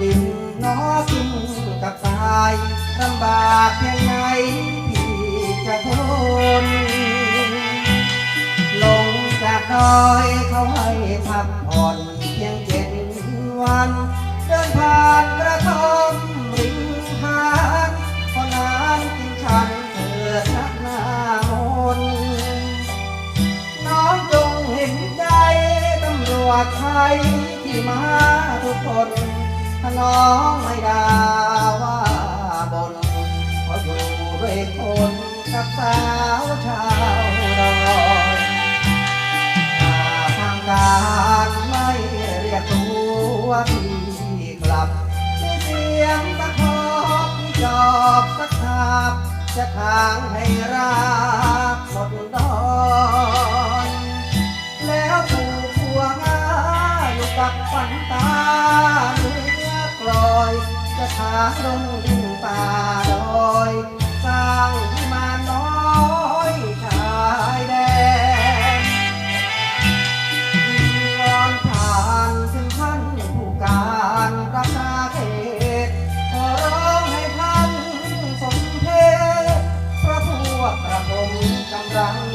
ดินน้อกินกับตายลำบากเพียงไหนพี่จะทนลงจากดอยเขาให้พักผ่อนเพียงเจ็ดวัน เดินผ่านกระท่อมริมหาดพอน้ำกินฉันเถิดนักหน้ามนน้องจงเห็นใจตำรวจไทยที่มาทุกคน ถ้าน้องไม่ด่าว่าบนเพราะอยู่ด้วยคนกับสาวชาวดอยถ้าทางการไม่เรียกตัวพี่กลับมีเสียงตะคอกมีจอบสักขาบจะทางให้รักหมดดอนแล้วผูกพัวงาอยู่กับฝันตา จะถางลงดิ่งป่าลอย สร้างมาน้อยชายแดนยิงวอนผ่านถึงท่านผู้การรักษาเขตขอร้องให้ท่านสมเพชพระพวกประพมกำลัง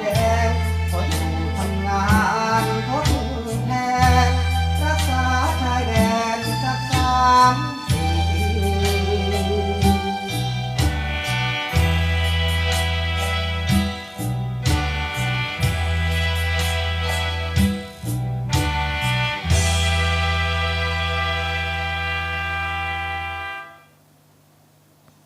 แดง